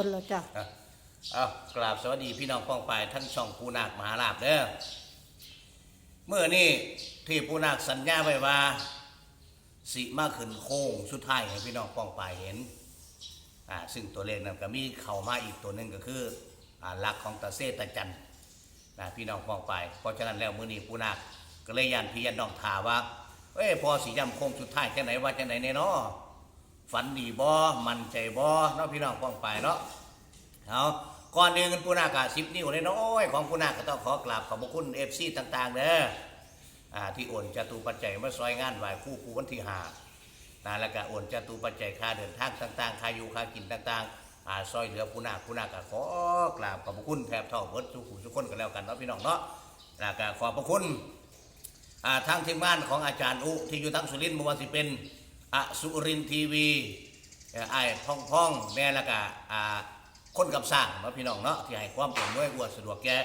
คนแล้วจ้ะอะเอากราบสวัสดีพี่น้องป้องปายท่านช่องปูนาคมหาลาบเด้อเมื่อนี่ที่ปูนาคสัญญาไว้ว่า สิมาขึ้นโค้งสุดท้ายให้พี่น้องป้องปายเห็นอ่าซึ่งตัวเลขนั้นก็มีเข้ามาอีกตัวหนึ่งก็คืออ่าหลักของตาเซตาจันนะพี่น้องป้องปายเพราะฉะนั้นแล้วมื้อนี้ปูนาคก็เลยยันพี่ยันน้องถาว่าเอ้ยพอสิย้ำโค้งสุดท้ายจังไหนว่าจังไหนแน่เนาะ ฝันดีบ่มั่นใจบ่เนาะพี่น้องป้องปเนาะเอาก่อนหนึ่งกันปูนากาสิบนิ้วน้อยของปูนาก็ต้องขอกราบขอบพระคุณเอฟซีต่างๆเด้อ่าที่โอนจตุปัจจัยมาซอยงานไหวคู่ปูวันที่ห้านะแล้วก็โอนจตุปัจจัยค่าเดินทางต่างๆค่าอยู่ค่ากินต่างๆอ่าซอยเหลือปูนาปูนาก็ขอกราบขอบพระคุณแทบเท่าเบิร์ดทุกผู้ทุกคนกันแล้วกันเนาะพี่น้องเนาะแล้วก็ขอบพระคุณอ่าทางทีมงานของอาจารย์อุที่อยู่ทั้งสุรินทร์เมื่อวันสิเป็น อสุรินทีวีไอ้พ่องพ่องแม่ล้วก็อ่าคนกับสร้างเนาะพี่น้องเนาะที่ให้ความเป็นด้วยวัวสะดวกแก่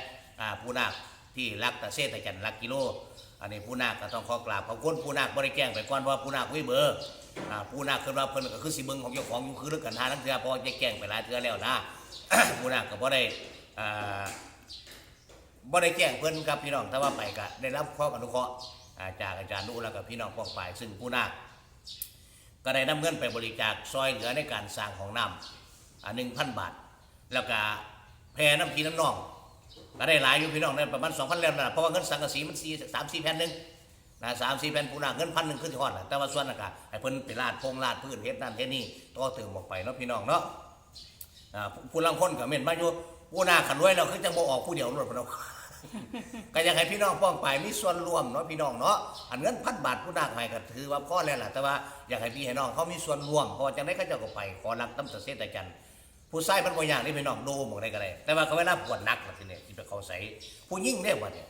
ผู้นาคที่รักตะเสตะจันรักกิโล อันนี้ผู้นาคก็ต้องขอกราบขอบคุณผู้นาคบริแจ้งไปก่อนว่าผู้นาควิเบอร์ผู้นาคคือว่าเพิ่นก็คือสิเบิงของเจ้าของอยู่คือเรื่องกันหาทั้งเทือเพอจะแจ้งไปหลายเทือแล้วนะผู้นาคก็บ่ได้บ่ได้แจ้งเพิ่นครับพี่น้องแต่ว่าไปก็ได้รับข้ออนุเคราะห์จากอาจารย์นุแล้วก็พี่น้องพ้องไปซึ่งผู้นาค ก็ได้นำเงินไปบริจาคซอยเหลือในการสร้างของน้ำอ่าหนึ่งพันบาท แล้วก็แพรน้ำพีน้ำนอง ก็ได้หลายอยู่พี่น้องได้ประมาณสองพันแล้วนะเพราะว่าเงินสังกะสีมันสี่สามสี่แผ่นหนึ่งนะสามสี่แผ่นปูนาเงินพันหนึ่งขึ้นที่ฮอดแหละแต่ว่าส่วนนั้นก็ให้เพิ่นไปลาดพงลาดพื้นเฮ็ดนั่นเฮ็ดนี่ต่อเติมออกไปเนาะพี่น้องเนาะผู้ลังคนก็เม่นมาอยู่ปูนาขันรวยเราคือจังบ่ออกผู้เดียวรถพะเนา ก็อยากให้พี่น้องป้องไปมีส่วนร่วมเนาะพี่น้องเนาะอันเงินพันบาทผู้นาคให้ก็ถือว่าพอแล้วล่ะแต่ว่าอยากให้พี่ให้น้องเขามีส่วนร่วมเพราะว่าจังได๋เขาเจ้าก็ไป ขอรับน้ำตะเสตะจันผู้ชายมันบ่อย่างนี่พี่น้องโดมบ่ได้ก็ได้แต่ว่าเขาเวลาปวดหนักล่ะทีนี้ที่ไปเขาใส่ผู้หญิงเนี่ยบ่เนี่ย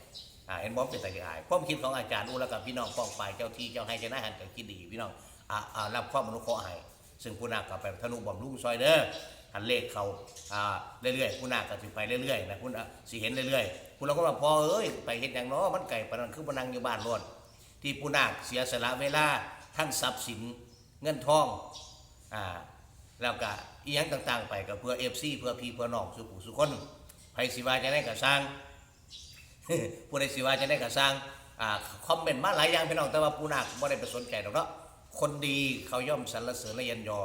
อ่าเห็นบ่เป็นตาอายความคิดของอาจารย์อูแล้วกับพี่น้องป้องไปเจ้าที่เจ้าให้เจ้าหน้าหันก็คิดดีพี่น้องอ่าอ่ารับความอนุเคราะห์ให้ซึ่งผู้นาคก็ไปธนุบำรุงซอยเด้อหันเลขเขาอ่าเรื่อยๆผู้นาคก็สิไปเรื่อยๆนะผู้นาสิเห็นเรื่อยๆ ผู้เราก็ว่าพอเอ้ยไปเฮ็ดหยังนาะมันไกลปนนั้นคือบ่นั่งอยู่บ้านโลดที่ผู้นาคเสียสละเวลาทั้งทรัพย์สินเงินทองอ่าแล้วก็อีหยังต่างๆ ไปก็เพื่อเอฟซีเพื่อพี่เพื่อน้องสุผู้สุคนไผสิว่าจะได้ก็สร้างผู้ใดสิว่าจะได้ก็สร้างอ่าคอมเมนต์มาหลายอย่างพี่น้องแต่ว่าผู้นักบ่ได้ไปสนใจดอกเนาะคนดีเขาย่อมสรรเสริญและยันยอ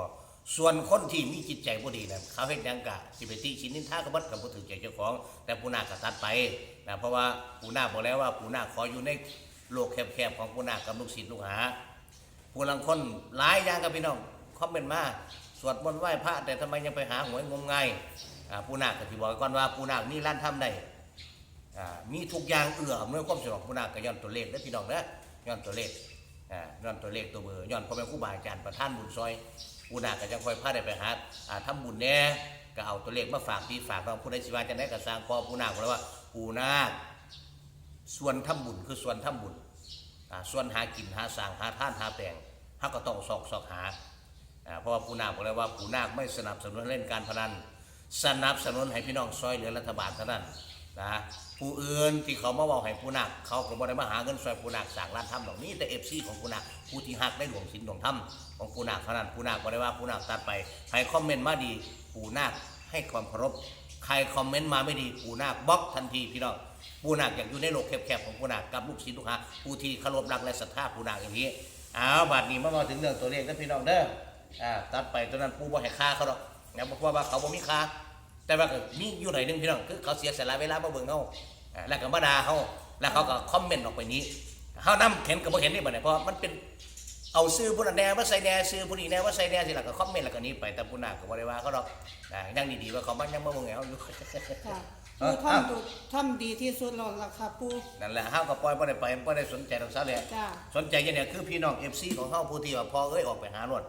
ส่วนคนที่มีจิตใจบ่ดีนั่นเขาเฮ็ดหยังกะสิไปตีชินนินทาก็บ่กับบ่ถึงใจเจ้าของ แต่ผู้นักก็ตัดไปนะเพราะว่าผู้นักบอกแล้วว่าผู้นักขออยู่ในโลกแคบๆของผู้นักกับลูกศิษย์ลูกหาผู้ลังคนหลายอย่างกับพี่น้องคอมเมนต์มาสวดมนต์ไหว้พระแต่ทำไมยังไปหาหวยงมงายอ่าผู้นาคก็ที่บอกก่อนว่าผู้นาคมีร้านทำได้มีทุกอย่างเอื้ออำนวยความสะดวกผู้นาคก็ย้อนตัวเลขเด้พี่น้องเด้อย้อนตัวเลขย้อนตัวเลขตัวเบอร์ย้อนพ่อแม่ครูบาอาจารย์ประท่านบุญซอย ผู้นาคก็จะคอยพาได้ไปหาอ่าทำบุญแหน่ก็เอาตัวเลขมาฝากพี่ฝากน้องผู้ใดสิว่าจะได้ก็สร้างพอผู้นาคบอกแล้วว่าผู้นาคส่วนทำบุญคือส่วนทำบุญส่วนหากินหาสร้างหาท่านหาแปลงเขาก็ต้องสอกสอกหาเพราะว่าผู้นาคบอกเลยว่าผู้นาคไม่สนับสนุนเล่นการพนันสนับสนุนให้พี่น้องซอยเหลือรัฐบาลเท่านั้น นะผู้อื่นที่เขามาบอกให้ผู้นาคเขาก็บ่ได้มาหาเงินซอยผู้นาคสั่งร้านทำดอกนี้แต่เอฟซีของผู้นาคผู้ที่หักได้หลวงสินหลวงธรรมของผู้นาคเท่านั้นผู้นาคบ่ได้ว่าผู้นาคตัดไปใครคอมเมนต์มาดีผู้นาคให้ความเคารพใครคอมเมนต์มาไม่ดีผู้นาคบล็อกทันทีพี่น้องผู้นักอยากอยู่ในโลกแคบๆของผู้นักกับลูกศิษย์ลูกหาผู้ที่เคารพรักและศรัทธาผู้นักอย่างนี้เอาวบัดนี้มามาถึงเรื่องตัวเลขกันพี่น้องเด้ออ่าตัดไปตัวนั้นผู้บ่ให้ค่าเขาดอกนะเพราะว่าเขาบ่มีค่า แต่ว่าก็มีอยู่หน่อยหนึงพี่น้องคือเขาเสียสละเวลามาเบิ่งเฮาอ่าแล้วก็มาด่าเฮาแล้วเขาก็คอมเมนต์ออกไปนี้เฮานำเห็นก็บ่เห็นนี่บัดนี้เพราะมันเป็นเอาซื้อผู้นั้นแน่ว่าใส่แน่ซื้อผู้นี้แน่ว่าใส่แน่สิล่ะก็คอมเมนต์แล้วก็หนี้ไปแต่ผู้นักก็บ่ได้ว่าเขาดอกอ่ายังดีๆว่าเขามันยังมาเบิ่งให้เฮาอยู่ค่ะเอปูอทำดูทำดีที่สุดแล้วล่ะค่ะปูนั่นแหละเฮาก็ปล่อยบ่ได้ไปบ่ได้สนใจดอกซะเลยจ้าสนใจอย่างเนี้ยคือพี่น้องเอฟซีของเฮาผู้ที่ว่าพอเอ้ยออกไปหารถ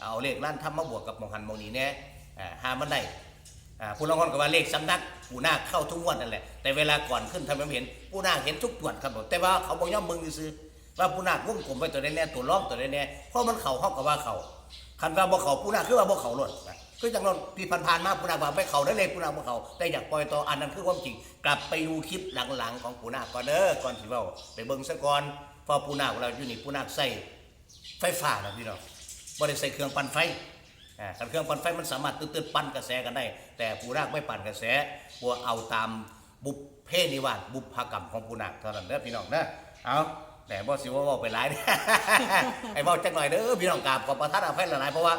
เอาเลขร้านทำมาบวกกับหมองหันหมองนี้แน่อ่าหามันได้อ่า ผู้ลางคนก็ว่าเลขสำนักปูนาเข้าทุกงวดนั่นแหละ แต่เวลาก่อนขึ้นทำให้เห็นปูนาเห็นทุกตรวจครับผมแต่ว่าเขาบอกย่อมมึงซื้อว่าปูนาควงกลมไปตัวแน่ตัวล้อมตัวแน่เพราะมันเข่าเฮากับว่าเขาคันว่าบ่เขาปูนาคคือว่าบ่เขารถนคือจังนั้นที่ผ่านๆมาปูนาคว่าไม่เขาได้เลยปูนาบ่เขาแต่อยากปล่อยต่ออันนั้นคือความจริง กลับไปดูคลิปหลังๆของปูนาก่อนเด้อก่อนสิเว้าไปเบิ่งซะก่อนพอปูนาของเราอยู่นี่ปูนาใส่ไฟฟ้านะพี่น้องบ่ได้ใส่เครื่องปั่นไฟ คันเครื่องปั่นไฟมันสามารถตื้นๆปั่นกระแสกันได้ แต่ปูนาคไม่ปั่นกระแสปูเอาตามบุพเพนิวาสบุพกรรมของปูนาคเท่านั้นเด้อพี่น้องเด้อเอาแต่บ่สิว่าเว้าไปหลายไอ้เว้าจักหน่อยเด้อพี่น้องกราบขอประทานอภัยหลายๆเพราะว่า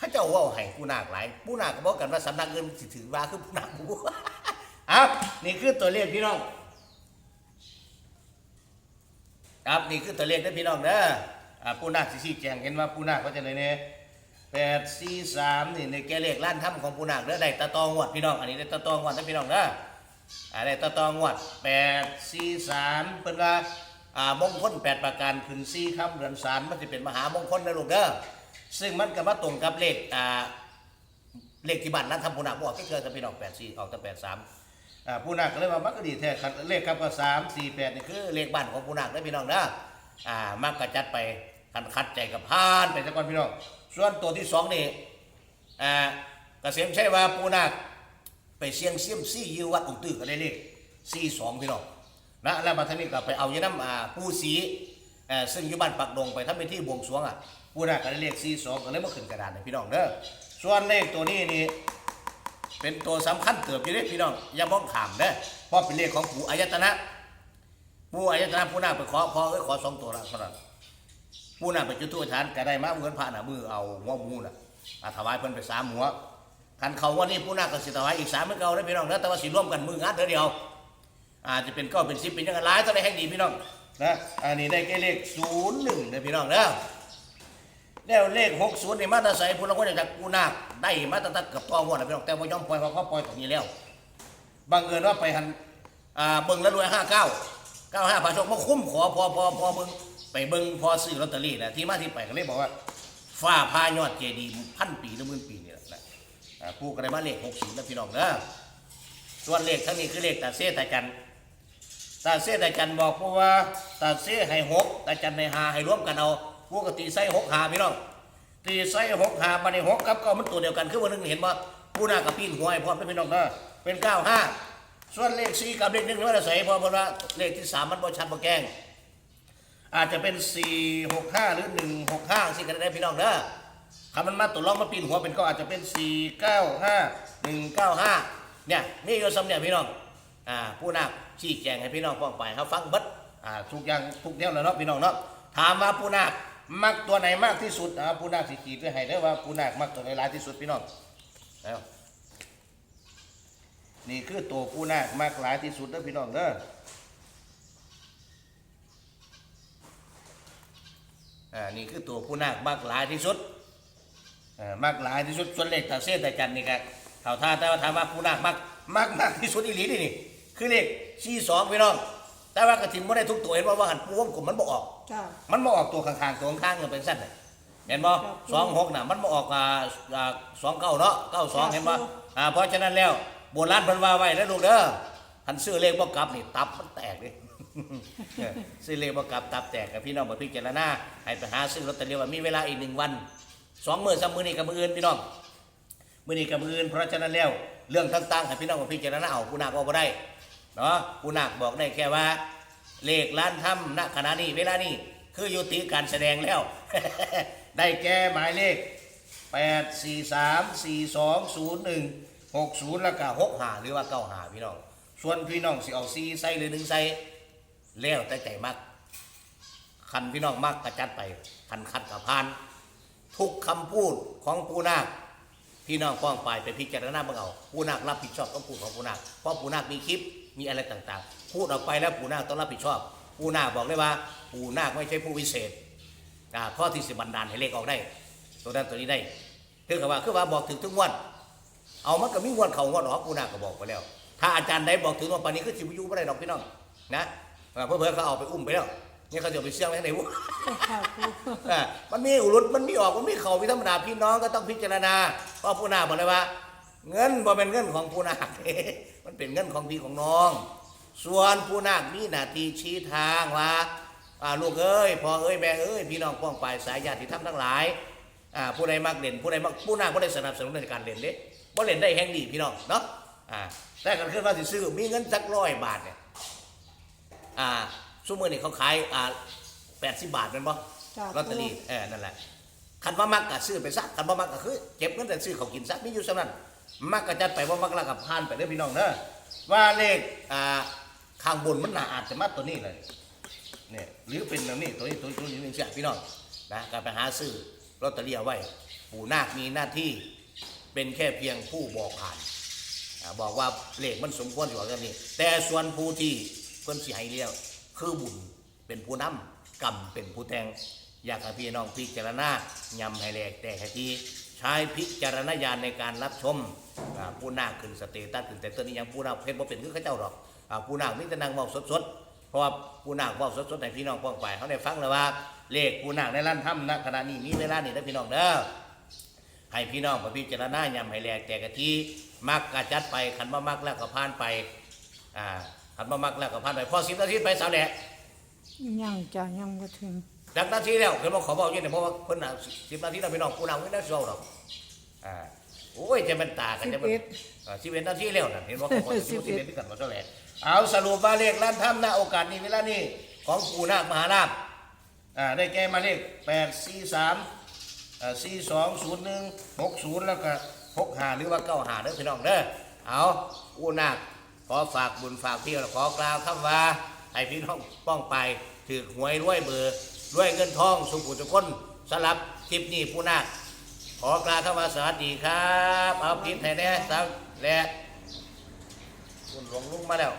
ข้าเจ้าเว่าให้ผู้นาคหลายผู้นาคก็บอกกันว่าสำนักเงินสิถือว่าคือผู้นาคผู้เอานี่คือตัวเลขพี่น้องครับนี่คือตัวเลขนะพี่น้องเด้อผู้นาคสิชี้แจงเห็นว่าผู้นาคเขาจะเลยเนี่ย แปดสี่สามนี่ในแกเลขล้านถ้ำของผู้นาคเด้อได้ตะตองวดพี่น้องอันนี้ได้ตะตองวดนะพี่น้องเด้ออ่าได้ตะตองวดแปดสี่สามเพิ่นว่าอ่ามงคลแปดประการขึ้นสี่คำเดือนสามมันจะเป็นมหามงคลนะลูกเด้อซึ่งมันก็มาตรงกับเลขอ่าเลขที่บ้านนั้นทำผู้นักบอกก็เกิดจะเป็นออกแปดสี่ออกแต่แปดสามอ่าผู้นักก็เลยว่ามันก็ดีแท้เลขครับก็สามสี่แปดนี่คือเลขบ้านของผู้นักได้อพี่น้องนะอ่ามักกระจัดไปคันคัดใจกับพานไปสักก่อนพี่น้อง ส่วนตัวที่สองนี่อ่าเกษมใช่ว่าผู้นักไปเสียงเสียมซี่ยูวัดอุตื้อก็ได้เลขสี่สองพี่น้องนะแล้วมาทางนี้ก็ไปเอายน้ำอ่าผู้สีอ่อซึ่งอยู่บ้านปักดงไปทำเป็นที่บวงสรวงอะผู้นักก็ได้เลขสี่สองก็เลยมาขึ้นกระดานให้พี่น้องเด้อส่วนเลขตัวนี้นี่เป็นตัวสำคัญเติบอยู่เด้พี่น้องอย่ามองขามเด้อเพราะเป็นเลขของปู่อายตนะปู่อายตนะผู้นาคไปขอพอเอ้ยขอสองตัวละเท่านั้น ผู้นาคไปจุดทูปฐานก็ได้มาเงินพระน่ะมือเอาหัวมูน่ะอาถวายเพิ่นไปสามหัวคันเขาว่านี่ผู้นาคก็สิถวายอีกสามเมือเก่าเด้พี่น้องเด้อแต่ว่าสิร่วมกันมืองานเด้อเดียว อาจจะเป็นเก้าเป็นสิบเป็นยังไงหลายตัวได้แห่งดีพี่น้องนะอันนี้ได้แค่เลขศูนย์หนึ่งเด้พี่น้องเด้อแล้วเลขหกศูนย์ในมาตราใส่ผู้ละคนจากกูนาคได้มาตราเกือบตัววดแล้วพี่น้องแต่ว่ายอมปล่อยเพราะเขาปล่อยตรงนี้แล้วบังเอิญว่าไปหันเบิ่งแล้วรวยห้าเก้าเก้าห้าพาโชคมาคุ้มขอพอพอพอเบิ่ง ไปเบิ่งพอซื้อลอตเตอรี่นะที่มาที่ไปก็เลยบอกว่าฟ้าพายอดเจดีย์พันปีหรือหมื่นปีนี่แหละผู้ก็ได้มาเลขหกศูนย์แล้วพี่น้องเด้อส่วนเลขทั้งนี้คือเลขตาเสตาจันตาเสตาจันบอกเพราะว่าตาเสให้หกตาจันให้หาให้ร่วมกันเอาปกติใส่หกหาพี่น้องตีไส้หกหามาในหกกับก็มันตัวเดียวกันคือวันหนึงเห็นว่าผู้หน้ากับปีนหัวไอ้พ่อม่เป็นน้องนะเป็นเก้าห้าส่วนเลขสี่กับเลขหนึ่งนี่ว่าจะใส่พอเพราะว่าเลขที่สามมันบ่ชัดบ่แกล้ง อาจจะเป็นสี่หกห้าหรือหนึ่งหกห้าสิกันได้พี่น้องเด้อคำมันมาตัวลองมาปีนหัวเป็นก็อาจจะเป็นสี่เก้าห้าหนึ่งเก้าห้าเนี่ยนี่โยสำเนี่ยพี่น้องอ่าผู้นักชี้แจงให้พี่น้องฟังไปเขาฟังเบัดอ่าทุกอย่างทุกแนวเลยเนาะพี่น้องเนาะถามว่าผู้นักมักตัวไหนมากที่สุดอ่าผู้นักสิขีดไว้ให้ได้ว่าผู้นักมักตัวไหนหลายที่สุดพี่น้องแล้วนี่คือตัวผู้นักมักหลายที่สุดเด้อพี่น้องเด้อ อ่านี่คือตัวผู้นักมักหลายที่สุดเอ่อมากหลายที่สุดส่วนเลขตาเส้นตาจันนี่ก็เท่าท่าแต่ว่าถามว่าผู้นักมากมากมากที่สุดอีหลีนี่นี่คือเลขสี่สองพี่น้อง แต่ว่ากระถิ่นไม่ได้ทุกตัวเห็นว่าว่าหันปูวงกลมมันบ่ออก จ้า มันบ่ออกตัวข้างๆตัวข้างๆเนี่ยเป็นสั้นน่ะเห็นบ่ครับสองหกน่ะมันบ่ออกอ่าอ่าสองเก้าเนาะเก้าสองเห็นบ่อ่าเพราะฉะนั้นแล้วโบราณเพิ่นว่าไว้แล้วลูกเด้อหันซื้อเลขบ่กลับนี่ตับมันแตกเลยเออ ซื้อเลขบ่กลับตับแตกกับพี่น้องมาพิจารณาให้ไปหาซื้อลอตเตอรี่ว่ามีเวลาอีกหนึ่งวันสองมื้อสามมื้อนี่กับมื้ออื่นพี่น้องมื่อนี้กับมืออื่นเพราะฉะนั้นแล้วเรื่องต่างๆให้พี่น้องมาพิจารณาเอาผู้นักบอกบ่ได้เนาะผู้นักบอกได้แค่ว่า เลขล้านถ้ำณขณะนี้เวลานี้คือยุติการแสดงแล้ว ได้แก่หมายเลข 8 4 3 4 2 0 1 6 0 แล้วก็6หาหรือว่า9หาพี่น้อง ส่วนพี่น้องสิเอา4ใส่หรือ1ใส่ แล้วแต่ใจมักคันพี่น้องมักกระจัดไปคันคัดกับพาน ทุกคำพูดของปูนาคพี่น้องฟ้องไปไปพิจารณาบิ่งเอาผู้นาครับผิดชอบต้องพูดของผู้นาคเพราะผู้นาคมีคลิปมีอะไรต่างๆ พูดออกไปแล้วผู้นาคต้องรับผิดชอบ ผู้นาคบอกเลยว่าผู้นาคไม่ใช่ผู้วิเศษอ่าข้อที่สิบันดาลให้เลขออกได้ ตัวนั้นตัวนี้ได้คือกับว่าคือว่าบอกถึงทุกงวดเอามันก็มีงวดเขางวดออกผู้นาคก็บอกไปแล้ว ถ้าอาจารย์ใดบอกถึงว่าปานนี้คือสิบยุไม่ได้ดอกพี่น้องนะ อ่าเพื่อๆเขาเอาไปอุ้มไปแล้วนี่เขาจะเอาไปเสี่ยงไว้ไหนวะค่ะปูอะมันมีอุรุตมันมีออกมันมีเขามีธรรมดาพี่น้องก็ต้องพิจารณาเพราะผู้นาคบอกเลยว่า เงินบ่เป็นเงินของผู้นาคเด้มันเป็นเงินของพี่ของน้อง ส่วนผู้นาคมีหน้าที่ชี้ทางว่าอ่าลูกเอ้ยพ่อเอ้ยแม่เอ้ยพี่น้องป้องปลายสายญาติธรรมทั้งหลายอ่าผู้ใดมักเล่นผู้ใดมักผู้นาคบ่ได้สนับสนุนในการเล่นเด้บ่เล่นได้แห่งดีพี่น้องเนาะอ่าแต่กันขึ้นว่าสิซื้อมีเงินสักร้อยบาทเนี่ย อ่าซุมื้อนี่เขาขายอ่า80บาทแม่นบ่จ้าลอตเตอรี่เออนั่นแหละคันว่ามักก็ซื้อไปซะคันว่ามักก็คือเก็บเงินแต่ซื้อเขาวกินซะมีอยู่สำนั้นมักก็จัดไปว่ามักแล้วก็ผ่านไปเด้อพี่น้องเด้อว่าเลขอ่าข้างบนมันน่าอาจจะมาตัวนี้เลย เนี่ยหรือเป็นแบบนี้ตัวนี้ตัวนี้ตัวนี้เสียพี่น้องนะการไปหาซื้อลอตเตอรี่เอาไว้ ปู่นาคมีหน้าที่เป็นแค่เพียงผู้บอกผ่านอ่าบอกว่าเลขมันสมควรอยู่กับนี้ แต่ส่วนผู้ที่เพิ่นสิให้เลี้ยวคือบุญเป็นผู้นำกรรมเป็นผู้แต่งอยากให้พี่น้องพิจารณายำให้แหลกแต่ให้ที่ใช้พิจารณญาณในการรับชมผู้นาคขึ้นสเตตัสขึ้นแต่ตัวนี้ยังผู้นาคเพชรบ่เป็นคือเขาเจ้าหรอกผู้นาคมีแต่นางเว้าสดๆเพราะว่าผู้นาคเว่าสดๆในพี่น้องป้องไปเขาได้ฟังแล้วว่าเลขผู้นาคในร้านถ้ำณขณะนี้มีเวลานี่นะพี่น้องเด้อให้พี่น้องไปพิจารณายำให้แหลกแต่กะทีมักกะจัดไปขันบ่มักแล้วก็ผ่านไปอ่า ขันบ่มักแล้วก็ผ่านไปพอสิบนาทีไปสาวแหละยังจ้ะยังบ่ถึงดังนาทีแล้วเห็นว่าขอบอกอยังเนี่ยเพราะว่าเพิ่นน่ะสิบนาทีแล้วพี่น้องผู้นาคไม่ได้เศร้าหรอกอ่าโอ้ยจะเป็นตากันจะเป็นสิบเอ็ดนาทีแล้วนะเห็นว่าเขาบอกสิบเอ็ดที่กันมาเท่าไหร่เอาสรุปว่าเลขล้านถ้ำนะโอกาสนี้เวลานี้ของปู่นาคมหาราชอ่าได้แก่หมาเลขแปดสี่สามสี่สองศูนย์หนึ่งหกศูนย์แล้วก็หกหาหรือว่าเก้าหาเด้อพี่น้องเด้อเอาปู่นาค ขอฝากบุญฝากเที่ยวขอกล่าวคำว่าให้พี่น้องป้องไปถือหวยรวยเบอร์รวยเงินทองสุขุสุขคนสลับคลิปนี้ผู้นาคขอกล่าวคำว่าสวัสดีครับ เอาพิษให้แน่สาวและคุณหลวงลุงมาแล้ว